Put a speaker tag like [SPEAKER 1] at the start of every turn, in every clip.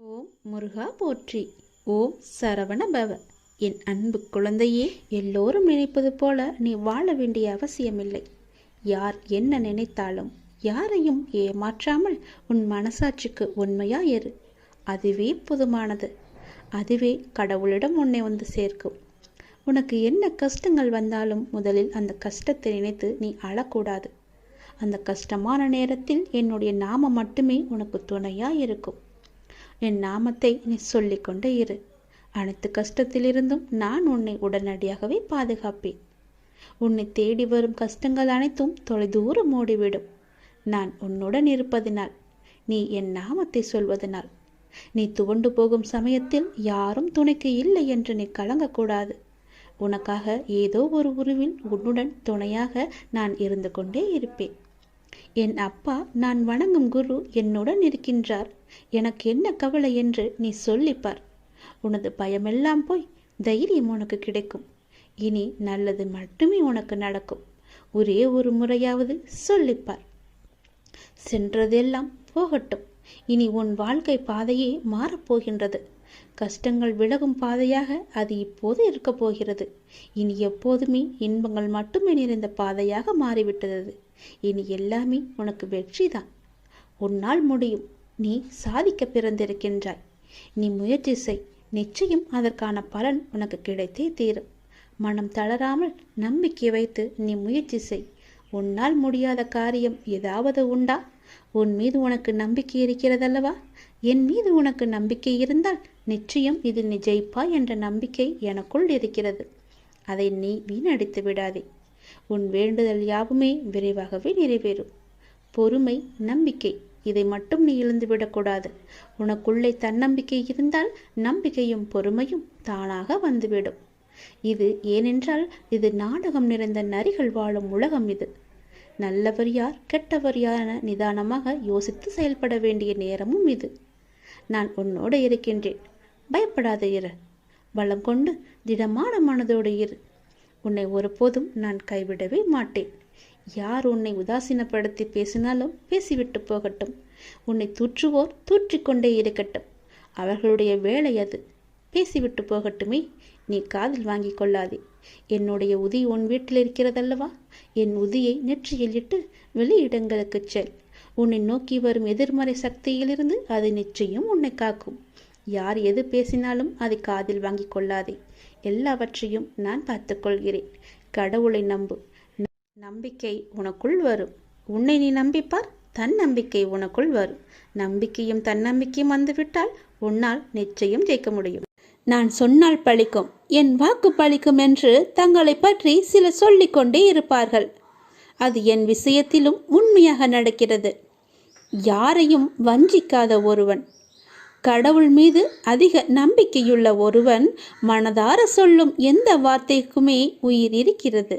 [SPEAKER 1] ஓம் முருகா போற்றி. ஓம் சரவண பவ. என் அன்பு குழந்தையே எல்லோரும் நினைப்பது போல நீ வாழ வேண்டிய அவசியமில்லை. யார் என்ன நினைத்தாலும் யாரையும் ஏமாற்றாமல் உன் மனசாட்சிக்கு உண்மையா இரு. அதுவே புதுமானது. அதுவே கடவுளிடம் உன்னை வந்து சேர்க்கும். உனக்கு என்ன கஷ்டங்கள் வந்தாலும் முதலில் அந்த கஷ்டத்தை நினைத்து நீ அழக்கூடாது. அந்த கஷ்டமான நேரத்தில் என்னுடைய நாமம் மட்டுமே உனக்கு துணையாக இருக்கும். என் நாமத்தை நீ சொல்லிக்கொண்டே இரு. அனைத்து கஷ்டத்திலிருந்தும் நான் உன்னை உடனடியாகவே பாதுகாப்பேன். உன்னை தேடி வரும் கஷ்டங்கள் அனைத்தும் தொலைதூரம் ஓடிவிடும். நான் உன்னுடன் இருப்பதினால் நீ என் நாமத்தை சொல்வதனால். நீ துவண்டு போகும் சமயத்தில் யாரும் துணைக்கு இல்லை என்று நீ கலங்கக்கூடாது. உனக்காக ஏதோ ஒரு உருவில் உன்னுடன் துணையாக நான் இருந்து கொண்டே இருப்பேன். என் அப்பா நான் வணங்கும் குரு என்னுடன் இருக்கின்றார். எனக்கு என்ன கவலை என்று நீ சொல்லிப்பார். உனது பயமெல்லாம் போய் தைரியம் உனக்கு கிடைக்கும். இனி நல்லது மட்டுமே உனக்கு நடக்கும். ஒரே ஒரு முறையாவது சொல்லிப்பார். சென்றதெல்லாம் போகட்டும். இனி உன் வாழ்க்கை பாதையே மாறப்போகின்றது. கஷ்டங்கள் விலகும் பாதையாக அது இப்போது இருக்கப் போகிறது. இனி எப்போதுமே இன்பங்கள் மட்டுமே நிறைந்த பாதையாக மாறிவிட்டது. இனி எல்லாமே உனக்கு வெற்றிதான். உன்னால் முடியும். நீ சாதிக்க பிறந்திருக்கின்றாய். நீ முயற்சி செய். நிச்சயம் அதற்கான பலன் உனக்கு கிடைத்தே தீரும். மனம் தளராமல் நம்பிக்கை வைத்து நீ முயற்சி செய். உன்னால் முடியாத காரியம் ஏதாவது உண்டா? உன் மீது உனக்கு நம்பிக்கை இருக்கிறதல்லவா? என் மீது உனக்கு நம்பிக்கை இருந்தால் நிச்சயம் இதில் நீ ஜெயிப்பாய் என்ற நம்பிக்கை எனக்குள் இருக்கிறது. அதை நீ வீணடித்து விடாதே. உன் வேண்டுதல் யாவுமே விரைவாகவே நிறைவேறும். பொறுமை நம்பிக்கை இதை மட்டும் நீ இழந்துவிடக்கூடாது உனக்குள்ளே தன்னம்பிக்கை இருந்தால் நம்பிக்கையும் பொறுமையும் தானாக வந்துவிடும். இது ஏனென்றால் இது நாடகம் நிறைந்த நரிகள் வாழும் உலகம் இது. நல்லவர் யார் கெட்டவர் யார் நிதானமாக யோசித்து செயல்பட வேண்டிய நேரமும் இது. நான் உன்னோடு இருக்கின்றேன். பயப்படாத இரு. வளம் கொண்டு திடமான மனதோடு இரு. உன்னை ஒருபோதும் நான் கைவிடவே மாட்டேன். யார் உன்னை உதாசீனப்படுத்தி பேசினாலும் பேசிவிட்டு போகட்டும். உன்னை தூற்றுவோர் தூற்றிக்கொண்டே இருக்கட்டும். அவர்களுடைய வேலை அது. பேசிவிட்டு போகட்டுமே. நீ காதில் வாங்கி கொள்ளாதே. என்னுடைய உதி உன் வீட்டில் இருக்கிறதல்லவா? என் உதியை நெற்றியில் இட்டு வெளியிடங்களுக்கு செல். உன்னை நோக்கி வரும் எதிர்மறை சக்தியிலிருந்து அது நிச்சயம் உன்னை காக்கும். யார் எது பேசினாலும் அதை காதில் வாங்கி கொள்ளாதே. எல்லாவற்றையும் நான் பார்த்துக்கொள்கிறேன் கடவுளை நம்பு. நம்பிக்கை உனக்குள் வரும். உன்னை நீ நம்பிப்பார் தன் நம்பிக்கை உனக்குள் வரும். நம்பிக்கையும் தன்னம்பிக்கையும் வந்துவிட்டால் உன்னால் நிச்சயம் ஜெயிக்க முடியும். நான் சொன்னால் பழிக்கும் என் வாக்கு பழிக்கும் என்று தங்களை பற்றி சிலர் சொல்லிக்கொண்டே இருப்பார்கள். அது என் விஷயத்திலும் உண்மையாக நடக்கிறது. யாரையும் வஞ்சிக்காத ஒருவன் கடவுள் மீது அதிக நம்பிக்கையுள்ள ஒருவன் மனதார சொல்லும் எந்த வார்த்தைக்குமே உயிர் இருக்கிறது.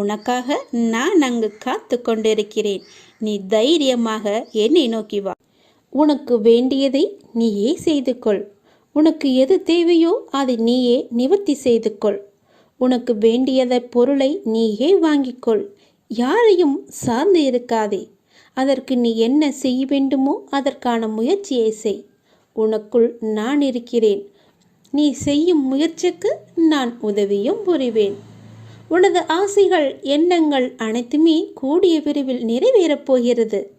[SPEAKER 1] உனக்காக நான் அங்கு காத்து கொண்டிருக்கிறேன் நீ தைரியமாக என்னை நோக்கி வா. உனக்கு வேண்டியதை நீயே செய்து கொள் உனக்கு எது தேவையோ அதை நீயே நிவர்த்தி செய்து கொள் உனக்கு வேண்டியத பொருளை நீயே வாங்கிக்கொள். யாரையும் சார்ந்து இருக்காதே. அதற்கு நீ என்ன செய்ய வேண்டுமோ அதற்கான முயற்சியை செய். உனக்குள் நான் இருக்கிறேன். நீ செய்யும் முயற்சிக்கு நான் உதவியும் புரிவேன். உனது ஆசைகள் எண்ணங்கள் அனைத்துமே கூடிய விரைவில் நிறைவேறப் போகிறது.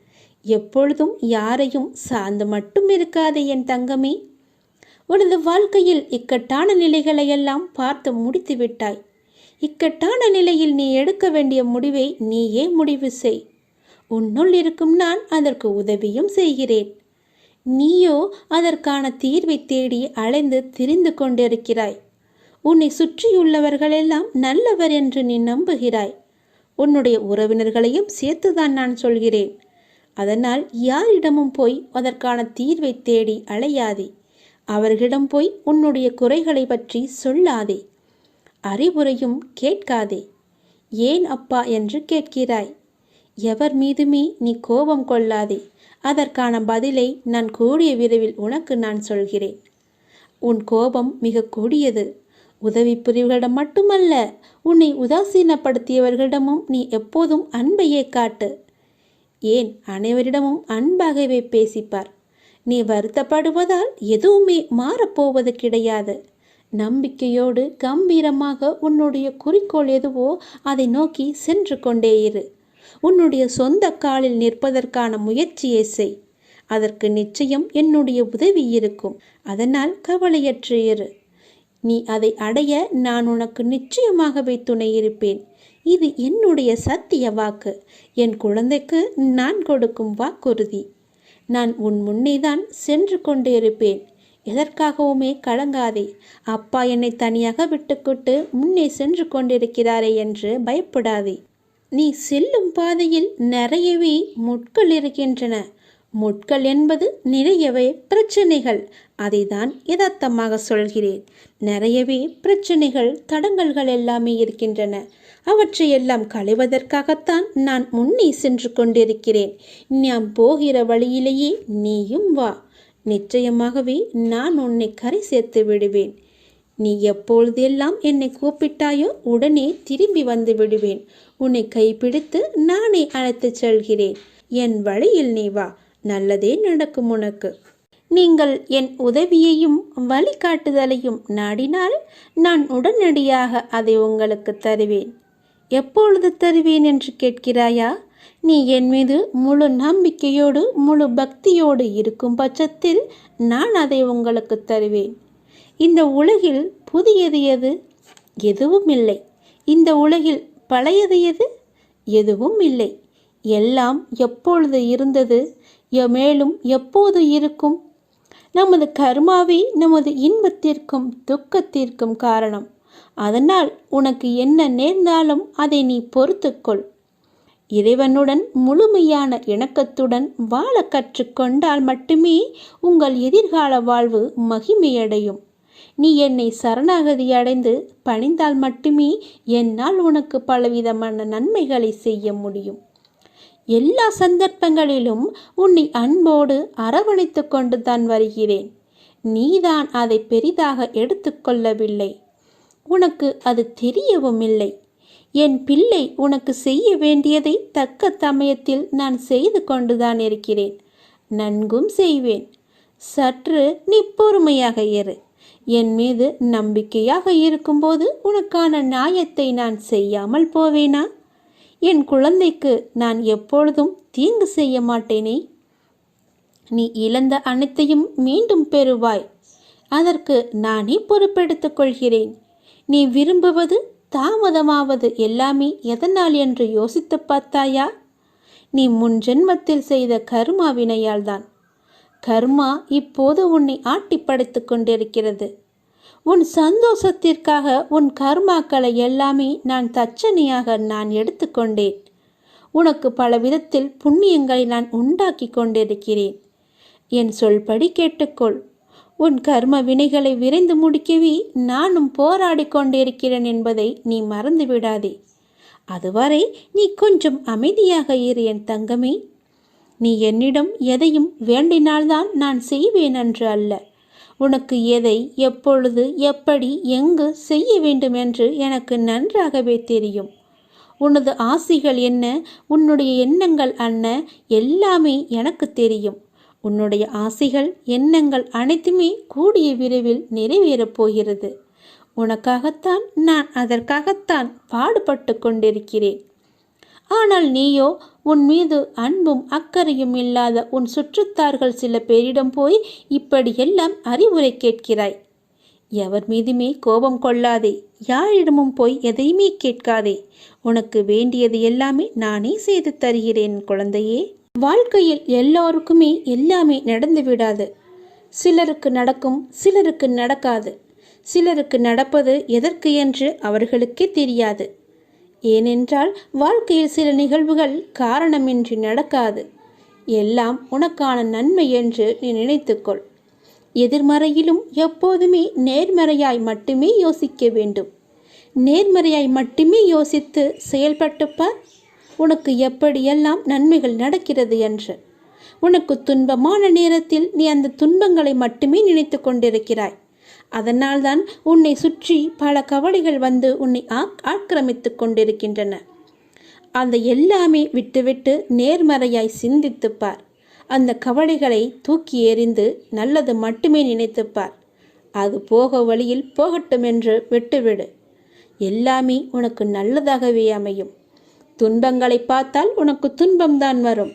[SPEAKER 1] எப்பொழுதும் யாரையும் சார்ந்து மட்டும் இருக்காதே என் தங்கமே. உனது வாழ்க்கையில் இக்கட்டான நிலைகளையெல்லாம் பார்த்து முடித்து விட்டாய். இக்கட்டான நிலையில் நீ எடுக்க வேண்டிய முடிவை நீயே முடிவு செய். உன்னுள் இருக்கும் நான் அதற்கு உதவியும் செய்கிறேன். நீயோ அதற்கான தீர்வை தேடி அலைந்து திரிந்து கொண்டிருக்கிறாய். உன்னை சுற்றியுள்ளவர்களெல்லாம் நல்லவர் என்று நீ நம்புகிறாய். உன்னுடைய உறவினர்களையும் சேர்த்துதான் நான் சொல்கிறேன். அதனால் யாரிடமும் போய் அதற்கான தீர்வை தேடி அலையாதே. அவர்களிடம் போய் உன்னுடைய குறைகளை பற்றி சொல்லாதே. அறிவுரையும் கேட்காதே. ஏன் அப்பா என்று கேட்கிறாய்? எவர் மீதுமே நீ கோபம் கொள்ளாதே. அதற்கான பதிலை நான் கூடிய விரைவில் உனக்கு நான் சொல்கிறேன். உன் கோபம் மிக கொடியது. உதவி புரிவர்களிடம் மட்டுமல்ல உன்னை உதாசீனப்படுத்தியவர்களிடமும் நீ எப்போதும் அன்பையே காட்டு. ஏன் அனைவரிடமும் அன்பாகவே பேசிப்பார்? நீ வருத்தப்படுவதால் எதுவுமே மாறப்போவது கிடையாது. நம்பிக்கையோடு கம்பீரமாக உன்னுடைய குறிக்கோள் எதுவோ அதை நோக்கி சென்று கொண்டே இரு. உன்னுடைய சொந்த காலில் நிற்பதற்கான முயற்சியை செய். அதற்கு நிச்சயம் என்னுடைய உதவி இருக்கும். அதனால் கவலையற்று இரு. நீ அதை அடைய நான் உனக்கு நிச்சயமாகவே துணை இருப்பேன். இது என்னுடைய சத்திய வாக்கு. என் குழந்தைக்கு நான் கொடுக்கும் வாக்குறுதி. நான் உன் முன்னேதான் சென்று கொண்டு இருப்பேன். எதற்காகவுமே கலங்காதே. அப்பா என்னை தனியாக விட்டுக்கொண்டு முன்னே சென்று கொண்டிருக்கிறாரே என்று பயப்படாதே. நீ செல்லும் பாதையில் நிறையவே முட்கள் இருக்கின்றன. முட்கள் என்பது நிறையவே பிரச்சனைகள். அதை தான் யதார்த்தமாக சொல்கிறேன். நிறையவே பிரச்சனைகள் தடங்கல்கள் எல்லாமே இருக்கின்றன. அவற்றையெல்லாம் களைவதற்காகத்தான் நான் முன்னே சென்று கொண்டிருக்கிறேன். நாம் போகிற வழியிலேயே நீயும் வா. நிச்சயமாகவே நான் உன்னை கரை சேர்த்து விடுவேன். நீ எப்பொழுதெல்லாம் என்னை கூப்பிட்டாயோ உடனே திரும்பி வந்து விடுவேன். உன்னை கைப்பிடித்து நானே அழைத்துச் செல்கிறேன். என் வழியில் நீ வா. நல்லதே நடக்கும் உனக்கு. நீங்கள் என் உதவியையும் வழிகாட்டுதலையும் நாடினால் நான் உடனடியாக அதை உங்களுக்கு தருவேன். எப்பொழுது தருவேன் என்று கேட்கிறாயா? நீ என் மீது முழு நம்பிக்கையோடு முழு பக்தியோடு இருக்கும் பட்சத்தில் நான் அதை உங்களுக்கு தருவேன். இந்த உலகில் புதியது எது? எதுவும் இல்லை. இந்த உலகில் பழையது எது? எதுவும் இல்லை. எல்லாம் எப்பொழுது இருந்தது? மேலும் எப்போது இருக்கும்? நமது கர்மாவே நமது இன்பத்திற்கும் துக்கத்திற்கும் காரணம். அதனால் உனக்கு என்ன நேர்ந்தாலும் அதை நீ பொறுத்துக்கொள் இறைவனுடன் முழுமையான இணக்கத்துடன் வாழ கற்றுக்கொண்டால் மட்டுமே உங்கள் எதிர்கால வாழ்வு மகிமையடையும். நீ என்னை சரணாகதி அடைந்து பணிந்தால் மட்டுமே என்னால் உனக்கு பலவிதமான நன்மைகளை செய்ய முடியும். எல்லா சந்தர்ப்பங்களிலும் உன்னை அன்போடு அரவணைத்து கொண்டு தான் வருகிறேன். நீதான் அதை பெரிதாக எடுத்துக்கொள்ளவில்லை உனக்கு அது தெரியவும் இல்லை. என் பிள்ளை உனக்கு செய்ய வேண்டியதை தக்க சமயத்தில் நான் செய்து கொண்டுதான் இருக்கிறேன். நன்கும் செய்வேன். சற்று நீ பொறுமையாக இரு. என் மீது நம்பிக்கையாக இருக்கும்போது உனக்கான நியாயத்தை நான் செய்யாமல் போவேனா? என் குழந்தைக்கு நான் எப்பொழுதும் தீங்கு செய்ய மாட்டேனே? நீ இழந்த அனைத்தையும் மீண்டும் பெறுவாய். அதற்கு நானே பொறுப்பெடுத்துக் கொள்கிறேன். நீ விரும்புவது தாமதமாவது எல்லாமே எதனால் என்று யோசித்து பார்த்தாயா? நீ முன் ஜென்மத்தில் செய்த கர்மா வினையால்தான் கர்மா இப்போது உன்னை ஆட்டி படைத்து கொண்டிருக்கிறது. உன் சந்தோஷத்திற்காக உன் கர்மாக்களை எல்லாமே நான் தச்சனையாக நான் எடுத்துக்கொண்டேன். உனக்கு பல விதத்தில் புண்ணியங்களை நான் உண்டாக்கி கொண்டிருக்கிறேன். என் சொல்படி கேட்டுக்கொள். உன் கர்ம வினைகளை விரைந்து முடிக்கவே நானும் போராடி கொண்டிருக்கிறேன் என்பதை நீ மறந்து விடாதே அதுவரை நீ கொஞ்சம் அமைதியாக இரு என் தங்கமே. நீ என்னிடம் எதையும் வேண்டினால்தான் நான் செய்வேன் என்று அல்ல. உனக்கு எதை எப்பொழுது எப்படி எங்கு செய்ய வேண்டும் என்று எனக்கு நன்றாகவே தெரியும். உனது ஆசைகள் என்ன உன்னுடைய எண்ணங்கள் அன்ன எல்லாமே எனக்கு தெரியும். உன்னுடைய ஆசைகள் எண்ணங்கள் அனைத்துமே கூடிய விரைவில் நிறைவேறப் போகிறது. உனக்காகத்தான் நான் அதற்காகத்தான் பாடுபட்டு கொண்டிருக்கிறேன். ஆனால் நீயோ உன் மீது அன்பும் அக்கறையும் இல்லாத உன் சுற்றுத்தார்கள் சில பேரிடம் போய் இப்படியெல்லாம் அறிவுரை கேட்கிறாய். எவர் மீதுமே கோபம் கொள்ளாதே யாரிடமும் போய் எதையுமே கேட்காதே. உனக்கு வேண்டியது எல்லாமே நானே செய்து தருகிறேன் குழந்தையே. வாழ்க்கையில் எல்லோருக்குமே எல்லாமே நடந்து விடாது. சிலருக்கு நடக்கும் சிலருக்கு நடக்காது. சிலருக்கு நடப்பது எதற்கு என்று அவர்களுக்கே தெரியாது. ஏனென்றால் வாழ்க்கையில் சில நிகழ்வுகள் காரணமின்றி நடக்காது. எல்லாம் உனக்கான நன்மை என்று நீ நினைத்துக்கொள். எதிர்மறையிலும் எப்போதுமே நேர்மறையாய் மட்டுமே யோசிக்க வேண்டும். நேர்மறையாய் மட்டுமே யோசித்து செயல்பட்டுப்பார் உனக்கு எப்படியெல்லாம் நன்மைகள் நடக்கிறது என்று. உனக்கு துன்பமான நேரத்தில் நீ அந்த துன்பங்களை மட்டுமே நினைத்து கொண்டிருக்கிறாய். அதனால்தான் உன்னை சுற்றி பல கவலைகள் வந்து உன்னை ஆக்கிரமித்து கொண்டிருக்கின்றன. அந்த எல்லாமே விட்டுவிட்டு நேர்மறையாய் சிந்தித்துப்பார் அந்த கவலைகளை தூக்கி எறிந்து நல்லது மட்டுமே நினைத்துப்பார் அது போக வழியில் போகட்டும் என்று விட்டுவிடு. எல்லாமே உனக்கு நல்லதாகவே அமையும். துன்பங்களை பார்த்தால் உனக்கு துன்பம்தான் வரும்.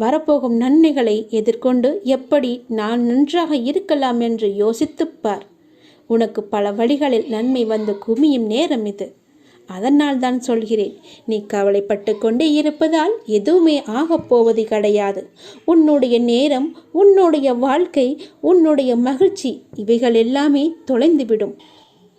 [SPEAKER 1] வரப்போகும் நன்மைகளை எதிர்கொண்டு எப்படி நான் நன்றாக இருக்கலாம் என்று யோசித்துப்பார் உனக்கு பல வழிகளில் நன்மை வந்து குமியும் நேரம் இது. அதனால் தான் சொல்கிறேன் நீ கவலைப்பட்டு கொண்டே இருப்பதால் எதுவுமே ஆகப் போவது கிடையாது. உன்னுடைய நேரம் உன்னுடைய வாழ்க்கை உன்னுடைய மகிழ்ச்சி இவைகள் எல்லாமே தொலைந்துவிடும்.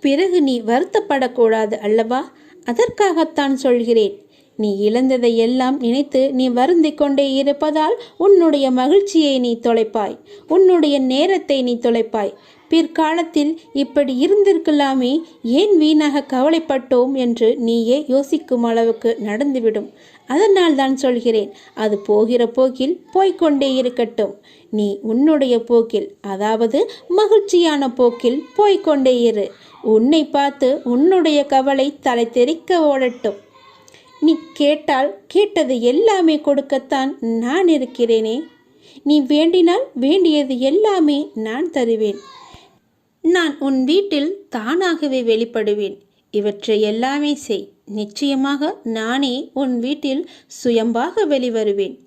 [SPEAKER 1] பிறகு நீ வருத்தப்படக்கூடாது அல்லவா? அதற்காகத்தான் சொல்கிறேன் நீ இழந்ததை எல்லாம் நினைத்து நீ வருந்தி கொண்டே இருப்பதால் உன்னுடைய மகிழ்ச்சியை நீ தொலைப்பாய் உன்னுடைய நேரத்தை நீ தொலைப்பாய். பிற்காலத்தில் இப்படி இருந்திருக்கலாமே ஏன் வீணாக கவலைப்பட்டோம் என்று நீயே யோசிக்கும் அளவுக்கு நடந்துவிடும். அதனால் தான் சொல்கிறேன் அது போகிற போக்கில் போய்கொண்டே இருக்கட்டும். நீ உன்னுடைய போக்கில் அதாவது மகிழ்ச்சியான போக்கில் போய்கொண்டே இரு. உன்னை பார்த்து உன்னுடைய கவலை தலை தெறிக்க ஓடட்டும். நீ கேட்டால் கேட்டது எல்லாமே கொடுக்கத்தான் நான் இருக்கிறேனே. நீ வேண்டினால் வேண்டியது எல்லாமே நான் தருவேன். நான் உன் வீட்டில் தானாகவே வெளிப்படுவேன். இவற்றை எல்லாமே செய். நிச்சயமாக நானே உன் வீட்டில் சுயம்பாக வெளிவருவேன்.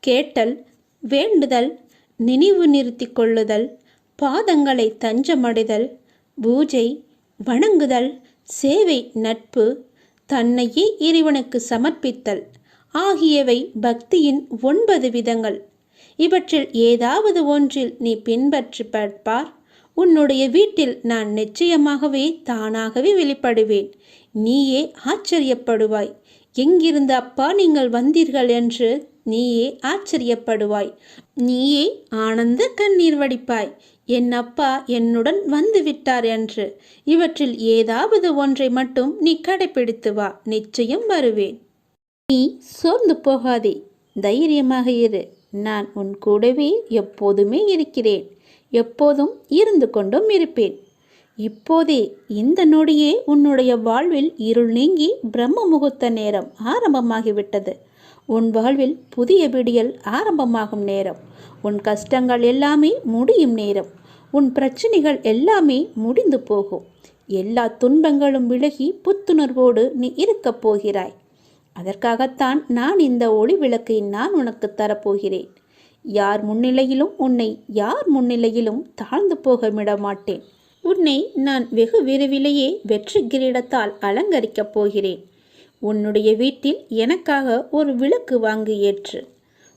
[SPEAKER 1] கேட்டல் வேண்டுதல் நினைவு நிறுத்தி கொள்ளுதல் பாதங்களை தஞ்சமடைதல் பூஜை வணங்குதல் சேவை நட்பு தன்னையே இறைவனுக்கு சமர்ப்பித்தல் ஆகியவை பக்தியின் ஒன்பது விதங்கள். இவற்றில் ஏதாவது ஒன்றில் நீ பின்பற்றி பார்ப்பார். உன்னுடைய வீட்டில் நான் நிச்சயமாகவே தானாகவே வெளிப்படுவேன். நீயே ஆச்சரியப்படுவாய். எங்கிருந்து அப்பா நீங்கள் வந்தீர்கள் என்று நீயே ஆச்சரியப்படுவாய். நீயே ஆனந்த கண்ணீர் வடிப்பாய். என் அப்பா என்னுடன் வந்து விட்டார் என்று. இவற்றில் ஏதாவது ஒன்றை மட்டும் நீ கடைபிடித்து வா. நிச்சயம் வருவேன். நீ சோர்ந்து போகாதே. தைரியமாக இரு. நான் உன் கூடவே எப்போதுமே இருக்கிறேன். எப்போதும் இருந்து கொண்டும் இருப்பேன். இப்போதே இந்த நொடியே உன்னுடைய வாழ்வில் இருள் நீங்கி பிரம்ம முகூர்த்த நேரம் ஆரம்பமாகிவிட்டது. உன் வாழ்வில் புதிய விடியல் ஆரம்பமாகும் நேரம். உன் கஷ்டங்கள் எல்லாமே முடியும் நேரம். உன் பிரச்சனைகள் எல்லாமே முடிந்து போகும். எல்லா துன்பங்களும் விலகி புத்துணர்வோடு நீ இருக்கப் போகிறாய். அதற்காகத்தான் நான் இந்த ஒளி விளக்கை நான் உனக்கு தரப்போகிறேன். யார் முன்னிலையிலும் உன்னை யார் முன்னிலையிலும் தாழ்ந்து போக மாட்டேன் உன்னை நான் வெகு விரைவிலேயே வெற்றி கிரீடத்தால் அலங்கரிக்கப் போகிறேன். உன்னுடைய வீட்டில் எனக்காக ஒரு விளக்கு வாங்கி ஏற்று.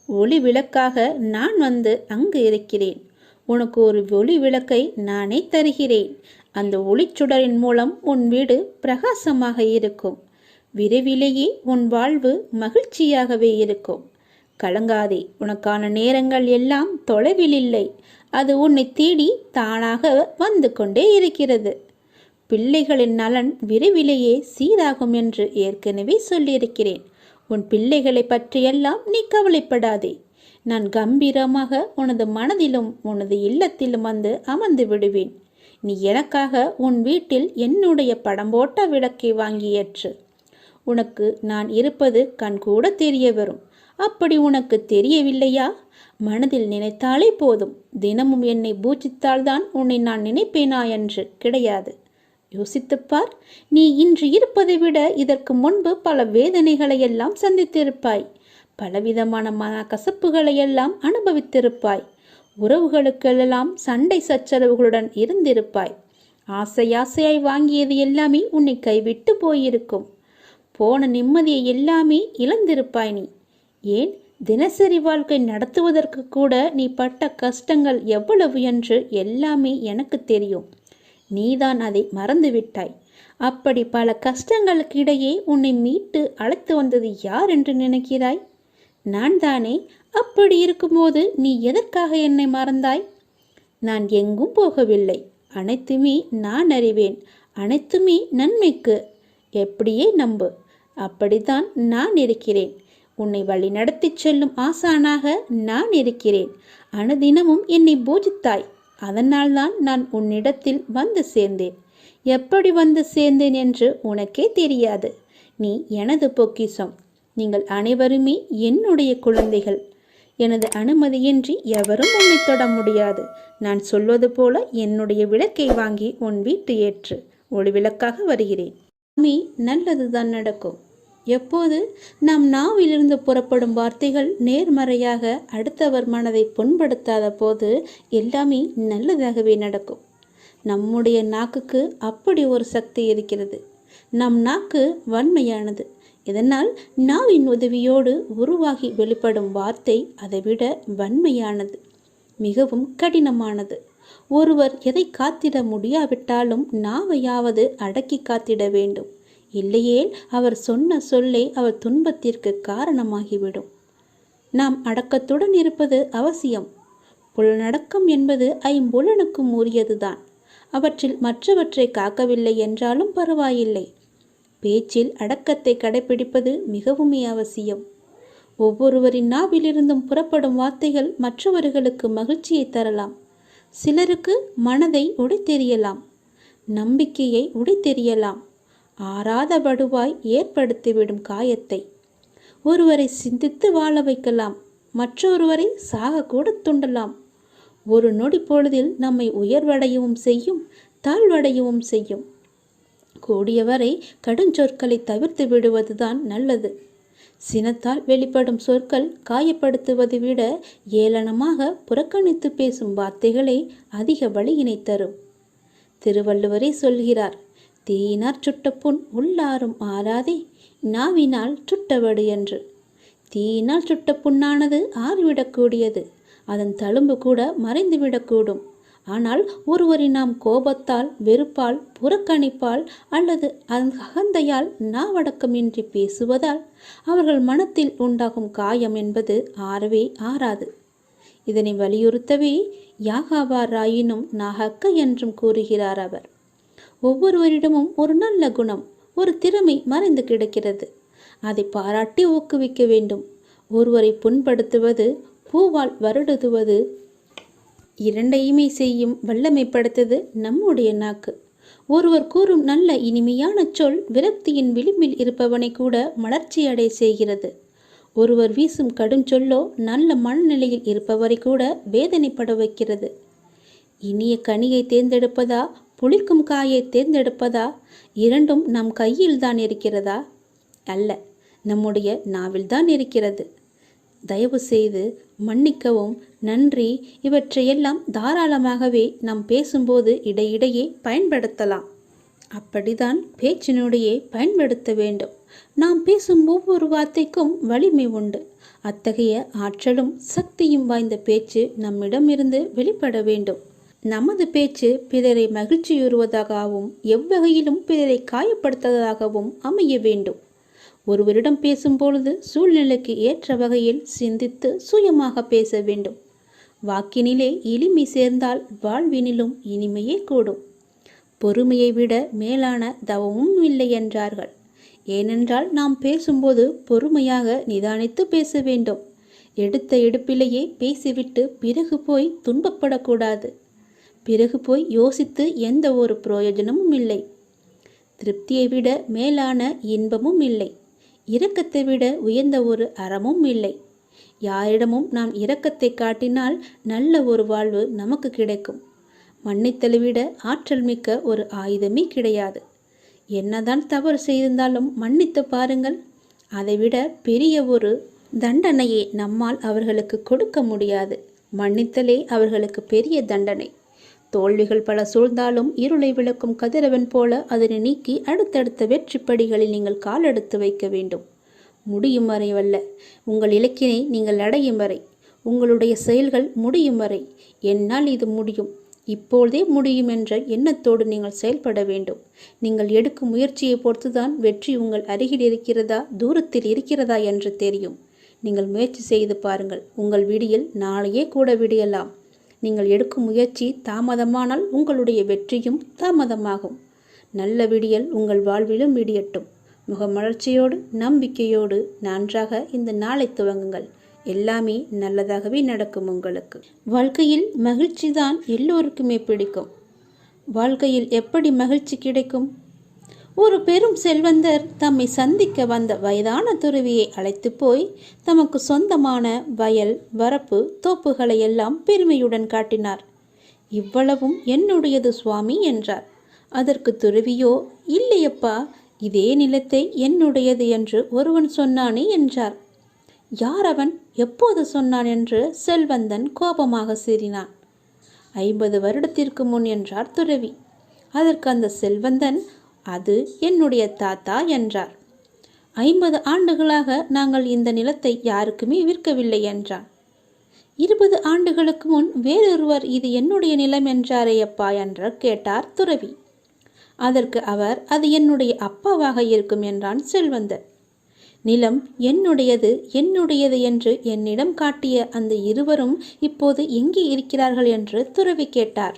[SPEAKER 1] ஒளி விளக்காக நான் வந்து அங்கு இருக்கிறேன். உனக்கு ஒரு ஒளி விளக்கை நானே தருகிறேன். அந்த ஒளிச்சுடரின் மூலம் உன் வீடு பிரகாசமாக இருக்கும். விரைவிலேயே உன் வாழ்வு மகிழ்ச்சியாகவே இருக்கும். கலங்காதே. உனக்கான நேரங்கள் எல்லாம் தொலைவில் இல்லை அது உன்னை தேடி தானாக வந்து கொண்டே இருக்கிறது. பிள்ளைகளின் நலன் விரைவிலேயே சீராகும் என்று ஏற்கனவே சொல்லியிருக்கிறேன். உன் பிள்ளைகளை பற்றியெல்லாம் நீ கவலைப்படாதே. நான் கம்பீரமாக உனது மனதிலும் உனது இல்லத்திலும் வந்து அமர்ந்து விடுவேன். நீ எனக்காக உன் வீட்டில் என்னுடைய படம் போட்ட விளக்கை வாங்கி ஏற்று. உனக்கு நான் இருப்பது கண்கூட தெரிய வரும். அப்படி உனக்கு தெரியவில்லையா? மனதில் நினைத்தாலே போதும். தினமும் என்னை பூஜித்தால்தான் உன்னை நான் நினைப்பேனா என்று கிடையாது. யோசித்துப்பார். நீ இன்று இருப்பதை விட இதற்கு முன்பு பல வேதனைகளை எல்லாம் சந்தித்திருப்பாய். பலவிதமான மன கசப்புகளை எல்லாம் அனுபவித்திருப்பாய். உறவுகளுக்கெல்லாம் சண்டை சச்சரவுகளுடன் இருந்திருப்பாய். ஆசை ஆசையாய் வாங்கியது எல்லாமே உன்னை கைவிட்டு போயிருக்கும். போன நிம்மதியை எல்லாமே இழந்திருப்பாய் நீ. ஏன் தினசரி வாழ்க்கை நடத்துவதற்கு கூட நீ பட்ட கஷ்டங்கள் எவ்வளவு என்று எல்லாமே எனக்கு தெரியும். நீதான் அதை மறந்துவிட்டாய். அப்படி பல கஷ்டங்களுக்கு இடையே உன்னை மீட்டு அழைத்து வந்தது யார் என்று நினைக்கிறாய்? நான் தானே? அப்படி இருக்கும்போது நீ எதற்காக என்னை மறந்தாய்? நான் எங்கும் போகவில்லை. அனைத்துமே நான் அறிவேன். அனைத்துமே நன்மைக்கு. எப்படியே நம்பு. அப்படித்தான் நான் இருக்கிறேன். உன்னை வழிநடத்திச் செல்லும் ஆசானாக நான் இருக்கிறேன். அனுதினமும் என்னை பூஜித்தாய். அதனால்தான் நான் உன்னிடத்தில் வந்து சேர்ந்தேன். எப்படி வந்து சேர்ந்தேன் என்று உனக்கே தெரியாது. நீ எனது பொக்கிஷம். நீங்கள் அனைவருமே என்னுடைய குழந்தைகள். எனது அனுமதியின்றி எவரும் உன்னை தொட முடியாது. நான் சொல்வது போல என்னுடைய விளக்கை வாங்கி உன் வீட்டு ஏற்று. ஒளி விளக்காக வருகிறேன். சாமி நல்லதுதான் நடக்கும். எப்போது நம் நாவிலிருந்து புறப்படும் வார்த்தைகள் நேர்மறையாக அடுத்தவர் மனதை புண்படுத்தாத போது எல்லாமே நல்லதாகவே நடக்கும். நம்முடைய நாக்குக்கு அப்படி ஒரு சக்தி இருக்கிறது. நம் நாக்கு வன்மையானது. இதனால் நாவின் உதவியோடு உருவாகி வெளிப்படும் வார்த்தை அதைவிட வன்மையானது மிகவும் கடினமானது. ஒருவர் எதை காத்திட முடியாவிட்டாலும் நாவையாவது அடக்கி காத்திட வேண்டும். இல்லையேல் அவர் சொன்ன சொல்லே அவர் துன்பத்திற்கு காரணமாகிவிடும். நாம் அடக்கத்துடன் இருப்பது அவசியம். புலனடக்கம் என்பது ஐம்புலனுக்கும் உரியதுதான். அவற்றில் மற்றவற்றை காக்கவில்லை என்றாலும் பரவாயில்லை. பேச்சில் அடக்கத்தை கடைபிடிப்பது மிகவுமே அவசியம். ஒவ்வொருவரின் நாவிலிருந்தும் புறப்படும் வார்த்தைகள் மற்றவர்களுக்கு மகிழ்ச்சியை தரலாம். சிலருக்கு மனதை உடைத்தெறியலாம். நம்பிக்கையை உடைத்தெறியலாம். ஆறாத வடுவாய் ஏற்படுத்திவிடும் காயத்தை. ஒருவரை சிந்தித்து வாழ வைக்கலாம் மற்றொருவரை சாகக்கூட துண்டலாம். ஒரு நொடி பொழுதில் நம்மை உயர்வடையவும் செய்யும் தாழ்வடையவும் செய்யும். கூடியவரை கடுஞ்சொற்களை தவிர்த்து விடுவதுதான் நல்லது. சினத்தால் வெளிப்படும் சொற்கள் காயப்படுத்துவதை விட ஏளனமாக புறக்கணித்து பேசும் வார்த்தைகளே அதிக வழியினை தரும். திருவள்ளுவரே சொல்கிறார் தீயினார் சுட்ட புண் உள்ளாரும் ஆறாதே நாவினால் சுட்டவடு என்று. தீயினால் சுட்ட புண்ணானது ஆறிவிடக்கூடியது அதன் தழும்பு கூட மறைந்துவிடக்கூடும். ஆனால் ஒருவரை நாம் கோபத்தால் வெறுப்பால் புறக்கணிப்பால் அல்லது அகந்தையால் நாவடக்கமின்றி பேசுவதால் அவர்கள் மனத்தில் உண்டாகும் காயம் என்பது ஆறவே ஆறாது. இதனை வலியுறுத்தவே யாகாவாராயினும் நாகக்க என்றும் கூறுகிறார் அவர். ஒவ்வொருவரிடமும் ஒரு நல்ல குணம் ஒரு திறமை மறைந்து கிடக்கிறது. அதை பாராட்டி ஊக்குவிக்க வேண்டும். ஒருவரை புண்படுத்துவது பூவால் வருடுதுவது இரண்டையுமே செய்யும் வல்லமைப்படுத்தது நம்முடைய நாக்கு. ஒருவர் கூறும் நல்ல இனிமையான சொல் விரக்தியின் விளிம்பில் இருப்பவனை கூட மலர்ச்சியடை செய்கிறது. ஒருவர் வீசும் கடும் சொல்லோ நல்ல மனநிலையில் இருப்பவரை கூட வேதனைப்பட வைக்கிறது. இனிய கனியை தேர்ந்தெடுப்பதா புளிக்கும் காயை தேர்ந்தெடுப்பதா? இரண்டும் நம் கையில் தான் இருக்கிறதா? அல்ல நம்முடைய நாவில்தான் இருக்கிறது. தயவு செய்து மன்னிக்கவும். நன்றி. இவற்றையெல்லாம் தாராளமாகவே நாம் பேசும்போது இடையிடையே பயன்படுத்தலாம். அப்படிதான் பேச்சினுடையே பயன்படுத்த வேண்டும். நாம் பேசும் ஒவ்வொரு வார்த்தைக்கும் வலிமை உண்டு. அத்தகைய ஆற்றலும் சக்தியும் வாய்ந்த பேச்சு நம்மிடமிருந்து வெளிப்பட வேண்டும். நமது பேச்சு பிறரை மகிழ்ச்சியுறுவதாகவும் எவ்வகையிலும் பிறரை காயப்படுத்துவதாகவும் அமைய வேண்டும். ஒருவரிடம் பேசும்பொழுது சூழ்நிலைக்கு ஏற்ற வகையில் சிந்தித்து சுயமாக பேச வேண்டும். வாக்கினிலே எளிமை சேர்ந்தால் வாழ்வினிலும் இனிமையே கூடும். பொறுமையை விட மேலான தவமும் இல்லை என்றார்கள். ஏனென்றால் நாம் பேசும்போது பொறுமையாக நிதானித்து பேச வேண்டும். எடுத்த எடுப்பிலேயே பேசிவிட்டு பிறகு போய் துன்பப்படக்கூடாது. பிறகு போய் யோசித்து எந்த ஒரு பிரயோஜனமும் இல்லை. திருப்தியை விட மேலான இன்பமும் இல்லை. இரக்கத்தை விட உயர்ந்த ஒரு அறமும் இல்லை. யாரிடமும் நாம் இரக்கத்தை காட்டினால் நல்ல ஒரு வாழ்வு நமக்கு கிடைக்கும். மன்னித்தலை விட ஆற்றல் மிக்க ஒரு ஆயுதமே கிடையாது. என்னதான் தவறு செய்திருந்தாலும் மன்னித்து பாருங்கள். அதைவிட பெரிய ஒரு தண்டனையை நம்மால் அவர்களுக்கு கொடுக்க முடியாது. மன்னித்தலே அவர்களுக்கு பெரிய தண்டனை. தோல்விகள் பல சூழ்ந்தாலும் இருளை விளக்கும் கதிரவன் போல அதனை நீக்கி அடுத்தடுத்த வெற்றி படிகளில் நீங்கள் காலெடுத்து வைக்க வேண்டும். முடியும் வரை வல்ல. உங்கள் இலக்கினை நீங்கள் அடையும் வரை. உங்களுடைய செயல்கள் முடியும் வரை. என்னால் இது முடியும். இப்பொழுதே முடியும் என்ற எண்ணத்தோடு நீங்கள் செயல்பட வேண்டும். நீங்கள் எடுக்கும் முயற்சியை பொறுத்துதான் வெற்றி உங்கள் அருகில் இருக்கிறதா தூரத்தில் இருக்கிறதா என்று தெரியும். நீங்கள் முயற்சி செய்து பாருங்கள். உங்கள் விடியில் நாளையே கூட விடியலாம். நீங்கள் எடுக்கும் முயற்சி தாமதமானால் உங்களுடைய வெற்றியும் தாமதமாகும். நல்ல விடியல் உங்கள் வாழ்விலும் விடியட்டும் முகமலர்ச்சியோடு நம்பிக்கையோடு நன்றாக இந்த நாளை துவங்குங்கள். எல்லாமே நல்லதாகவே நடக்கும் உங்களுக்கு. வாழ்க்கையில் மகிழ்ச்சி தான் எல்லோருக்குமே பிடிக்கும். வாழ்க்கையில் எப்படி மகிழ்ச்சி கிடைக்கும்? ஒரு பெரும் செல்வந்தர் தம்மை சந்திக்க வந்த வயதான துறவியை அழைத்து போய் தமக்கு சொந்தமான வயல் வரப்பு தோப்புகளை எல்லாம் பெருமையுடன் காட்டினார். இவ்வளவும் என்னுடையது சுவாமி என்றார். அதற்கு துறவியோ இல்லையப்பா இதே நிலத்தை என்னுடையது என்று ஒருவன் சொன்னானே என்றார். யார் அவன்? எப்போது சொன்னான் என்று செல்வந்தன் கோபமாக சீறினான். ஐம்பது வருடத்திற்கு முன் என்றார் துறவி. அதற்கு அந்த செல்வந்தன் அது என்னுடைய தாத்தா என்றார். ஐம்பது ஆண்டுகளாக நாங்கள் இந்த நிலத்தை யாருக்குமே விற்கவில்லை என்றான். இருபது ஆண்டுகளுக்கு முன் வேறொருவர் இது என்னுடைய நிலம் என்றாரே அப்பா என்று கேட்டார் துறவி. அதற்கு அவர் அது என்னுடைய அப்பாவாக இருக்கும் என்றான் செல்வந்தர். நிலம் என்னுடையது என்னுடையது என்று என்னிடம் காட்டிய அந்த இருவரும் இப்போது எங்கே இருக்கிறார்கள் என்று துறவி கேட்டார்.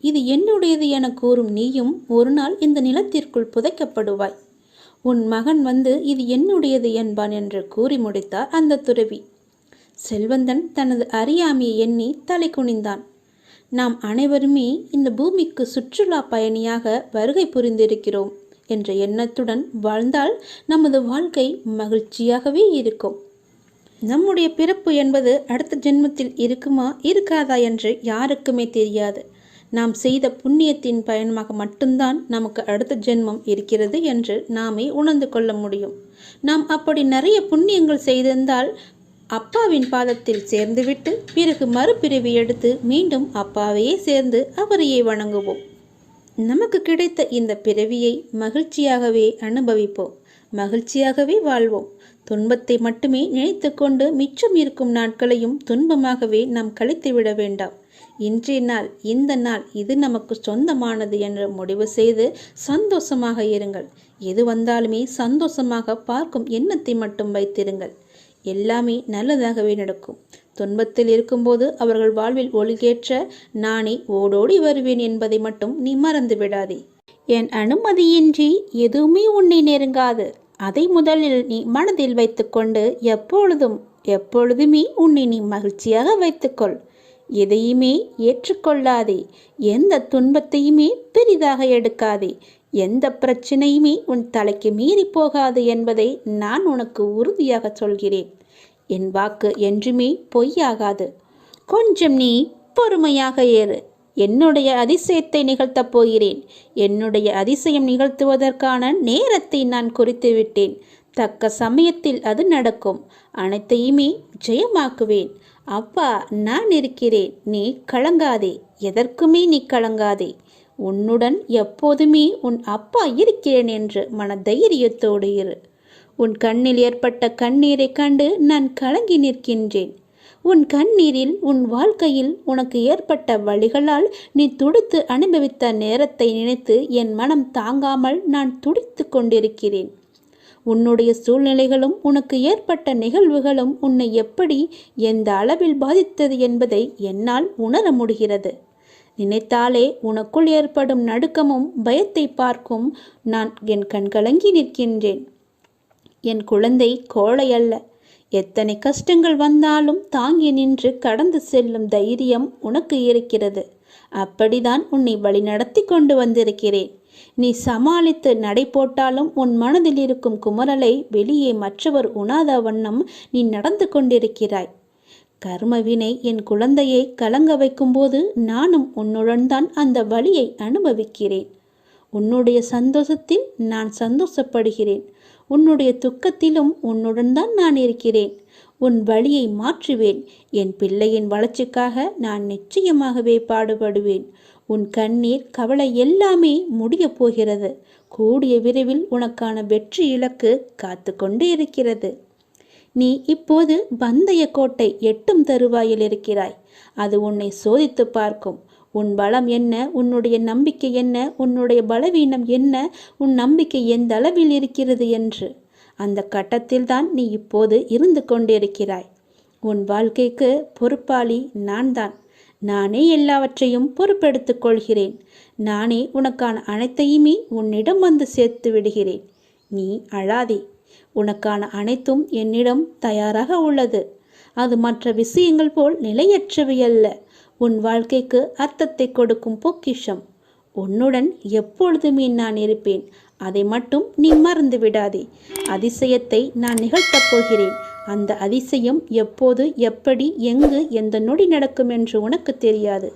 [SPEAKER 1] இது என்னுடையது என கூறும் நீயும் ஒரு நாள் இந்த நிலத்திற்குள் புதைக்கப்படுவாய். உன் மகன் வந்து இது என்னுடையது என்பான் என்று கூறி முடித்தார் அந்த துறவி. செல்வந்தன் தனது அறியாமையை எண்ணி தலை குனிந்தான். நாம் அனைவருமே இந்த பூமிக்கு சுற்றுலா பயணியாக வருகை புரிந்திருக்கிறோம் என்ற எண்ணத்துடன் வாழ்ந்தால் நமது வாழ்க்கை மகிழ்ச்சியாகவே இருக்கும். நம்முடைய பிறப்பு என்பது அடுத்த ஜென்மத்தில் இருக்குமா இருக்காதா என்று யாருக்குமே தெரியாது. நாம் செய்த புண்ணியத்தின் பயணமாக மட்டும்தான் நமக்கு அடுத்த ஜென்மம் இருக்கிறது என்று நாமே உணர்ந்து கொள்ள முடியும். நாம் அப்படி நிறைய புண்ணியங்கள் செய்திருந்தால் அப்பாவின் பாதத்தில் சேர்ந்துவிட்டு பிறகு மறுபிறவி எடுத்து மீண்டும் அப்பாவையே சேர்ந்து அவரையே வணங்குவோம். நமக்கு கிடைத்த இந்த பிறவியை மகிழ்ச்சியாகவே அனுபவிப்போம். மகிழ்ச்சியாகவே வாழ்வோம். துன்பத்தை மட்டுமே நினைத்துக்கொண்டு மிச்சம் இருக்கும் நாட்களையும் துன்பமாகவே நாம் கழித்து விட வேண்டாம். இன்றைய நாள் இந்த நாள் இது நமக்கு சொந்தமானது என்று முடிவு செய்து சந்தோஷமாக இருங்கள். எது வந்தாலுமே சந்தோஷமாக பார்க்கும் எண்ணத்தை மட்டும் வைத்திருங்கள். எல்லாமே நல்லதாகவே நடக்கும். துன்பத்தில் இருக்கும்போது அவர்கள் வாழ்வில் ஒழுகேற்ற நானே ஓடோடி வருவேன் என்பதை மட்டும் நீ மறந்து விடாதே. என் அனுமதியின்றி எதுவுமே உன்னை நெருங்காது. அதை முதலில் நீ மனதில் வைத்துக்கொண்டு எப்பொழுதும் எப்பொழுதுமே உன்னை நீ மகிழ்ச்சியாக வைத்துக்கொள். எதையுமே ஏற்றுக்கொள்ளாதே. எந்த துன்பத்தையுமே பெரிதாக எடுக்காதே. எந்த பிரச்சனையுமே உன் தலைக்கு மீறி போகாது என்பதை நான் உனக்கு உறுதியாக சொல்கிறேன். என் வாக்கு என்றுமே பொய்யாகாது. கொஞ்சம் நீ பொறுமையாக ஏறு. என்னுடைய அதிசயத்தை நிகழ்த்தப் போகிறேன். என்னுடைய அதிசயம் நிகழ்த்துவதற்கான நேரத்தை நான் குறித்து விட்டேன். தக்க சமயத்தில் அது நடக்கும். அனைத்தையுமே ஜெயமாக்குவேன். அப்பா நான் இருக்கிறேன். நீ கலங்காதே. எதற்குமே நீ கலங்காதே. உன்னுடன் எப்போதுமே உன் அப்பா இருக்கிறேன் என்று மன தைரியத்தோடு இரு. உன் கண்ணில் ஏற்பட்ட கண்ணீரைக் கண்டு நான் கலங்கி நிற்கின்றேன். உன் கண்ணீரில் உன் வாழ்க்கையில் உனக்கு ஏற்பட்ட வழிகளால் நீ துடித்து அனுபவித்த நேரத்தை நினைத்து என் மனம் தாங்காமல் நான் துடித்து கொண்டிருக்கிறேன். உன்னுடைய சூழ்நிலைகளும் உனக்கு ஏற்பட்ட நிகழ்வுகளும் உன்னை எப்படி எந்த அளவில் பாதித்தது என்பதை என்னால் உணர முடிகிறது. நினைத்தாலே உனக்குள் ஏற்படும் நடுக்கமும் பயத்தை பார்க்கும் நான் என் கண்கலங்கி நிற்கின்றேன். என் குழந்தை கோழை அல்ல. எத்தனை கஷ்டங்கள் வந்தாலும் தாங்கி நின்று கடந்து செல்லும் தைரியம் உனக்கு இருக்கிறது. அப்படிதான் உன்னை வழிநடத்தி கொண்டு வந்திருக்கிறேன். நீ சமாளித்து நடை போட்டாலும் உன் மனதில் இருக்கும் குமரலை வெளியே மற்றவர் உணாத வண்ணம் நீ நடந்து கொண்டிருக்கிறாய். கர்மவினை என் குழந்தையை கலங்க வைக்கும்போது நானும் உன்னுடன் தான் அந்த வழியை அனுபவிக்கிறேன். உன்னுடைய சந்தோஷத்தில் நான் சந்தோஷப்படுகிறேன். உன்னுடைய துக்கத்திலும் உன்னுடன் தான் நான் இருக்கிறேன். உன் வழியை மாற்றுவேன். என் பிள்ளையின் வளர்ச்சிக்காக நான் நிச்சயமாகவே பாடுபடுவேன். உன் கண்ணீர் கவலை எல்லாமே முடிய போகிறது. கூடிய விரைவில் உனக்கான வெற்றி இலக்கு காத்து கொண்டே இருக்கிறது. நீ இப்போது பந்தய கோட்டை எட்டும் தருவாயில் இருக்கிறாய். அது உன்னை சோதித்து பார்க்கும். உன் பலம் என்ன? உன்னுடைய நம்பிக்கை என்ன? உன்னுடைய பலவீனம் என்ன? உன் நம்பிக்கை எந்த அளவில் இருக்கிறது என்று. அந்த கட்டத்தில்தான் நீ இப்போது இருந்து கொண்டிருக்கிறாய். உன் வாழ்க்கைக்கு பொறுப்பாளி நான் தான் நானே எல்லாவற்றையும் பொறுப்பெடுத்துக் கொள்கிறேன். நானே உனக்கான அனைத்தையுமே உன்னிடம் வந்து சேர்த்து விடுகிறேன். நீ அழாதே. உனக்கான அனைத்தும் என்னிடம் தயாராக உள்ளது. அது மற்ற விஷயங்கள் போல் நிலையற்றவை அல்ல. உன் வாழ்க்கைக்கு அர்த்தத்தை கொடுக்கும் பொக்கிஷம். உன்னுடன் எப்பொழுதுமே நான் இருப்பேன். அதை மட்டும் நீ மறந்து விடாதே. அதிசயத்தை நான் நிகழ்த்தப் போகிறேன். அந்த அதிசயம் எப்போது எப்படி எங்கு எந்த நொடி நடக்கும் என்று உனக்கு தெரியாது.